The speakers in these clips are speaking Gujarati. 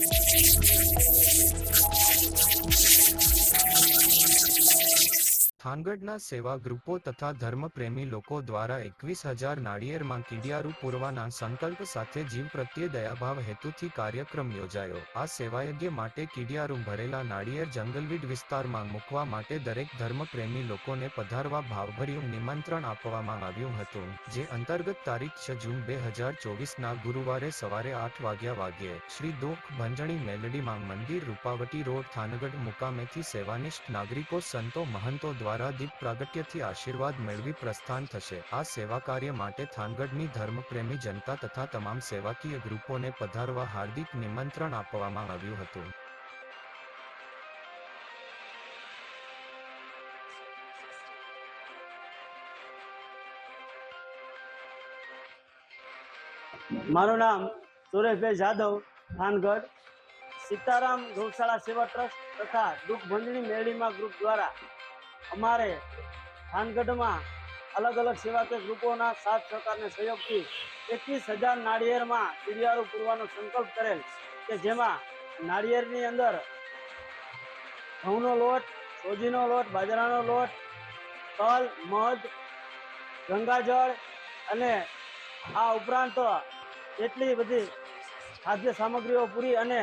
you થાનગઢના સેવા ગ્રુપો તથા ધર્મપ્રેમી લોકો દ્વારા એકવીસ હજાર નાળિયેરમાં કીડિયારું પૂરવાના સંકલ્પ સાથે જીવ પ્રત્યે દયાભાવ હેતુથી કાર્યક્રમ યોજાયો. આ સેવાયજ્ઞ માટે કીડિયારું ભરેલા નાળિયેર જંગલવીડ વિસ્તારમાં મૂકવા માટે દરેક ધર્મપ્રેમી લોકોને પધારવા ભાવભર્યું નિમંત્રણ આપવામાં આવ્યું હતું, જે અંતર્ગત તારીખ છ જૂન બે હજાર ચોવીસના ગુરુવારે સવારે આઠ વાગ્યા વાગ્યે શ્રી દોખ ભંજણી મેલડીમાં મંદિર રૂપાવટી રોડ, થાનગઢ મુકામેથી સેવાનિષ્ઠ નાગરિકો, સંતો, મહંતો દ્વારા દીપ પ્રાગટ્યથી આશીર્વાદ મેળવી પ્રસ્થાન થશે. આ સેવા કાર્ય માટે થાનગઢની ધર્મપ્રેમી જનતા તથા તમામ સેવાકીય ગ્રુપોને પધારવા હાર્દિક નિમંત્રણ આપવામાં આવ્યું હતું. મારું નામ સુરેશભાઈ જાદવ, થાનગઢ. સીતારામ ગૌશાળા સેવા ટ્રસ્ટ તથા દુઃખ ભંજણી મેળીમાં ગ્રુપ દ્વારા અમારે થાનગઢમાં અલગ અલગ સેવાકીય ગ્રુપોના સાથ સહકારને સહયોગથી એકવીસ હજાર નાળિયેરમાં કીડિયારું પૂરવાનો સંકલ્પ કરેલ કે જેમાં નાળિયેરની અંદર ઘઉંનો લોટ, સોજીનો લોટ, બાજરાનો લોટ, તલ, મધ, ગંગાજળ અને આ ઉપરાંત એટલી બધી ખાદ્ય સામગ્રીઓ પૂરી અને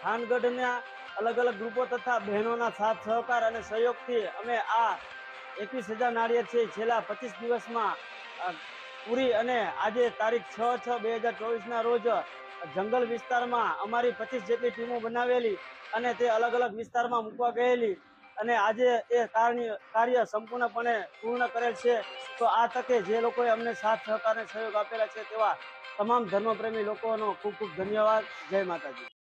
થાનગઢના અલગ અલગ ગ્રુપો તથા બહેનોના સાથ, સહકાર અને સહયોગથી અમે આ એકવીસ હજાર નાળિયેર છે. છેલ્લા પચીસ દિવસમાં પૂરી અને આજે તારીખ છ છ બે હજાર ચોવીસના રોજ, જંગલ વિસ્તારમાં અમારી પચીસ જેટલી ટીમો બનાવેલી અને તે અલગ અલગ વિસ્તારમાં મૂકવા ગયેલી અને આજે એ કાર્ય સંપૂર્ણપણે પૂર્ણ કરેલ છે. તો આ તકે જે લોકોએ અમને સાથ, સહકાર સહયોગ આપેલા છે તેવા તમામ ધર્મપ્રેમી લોકોનો ખૂબ ખૂબ ધન્યવાદ. જય માતાજી.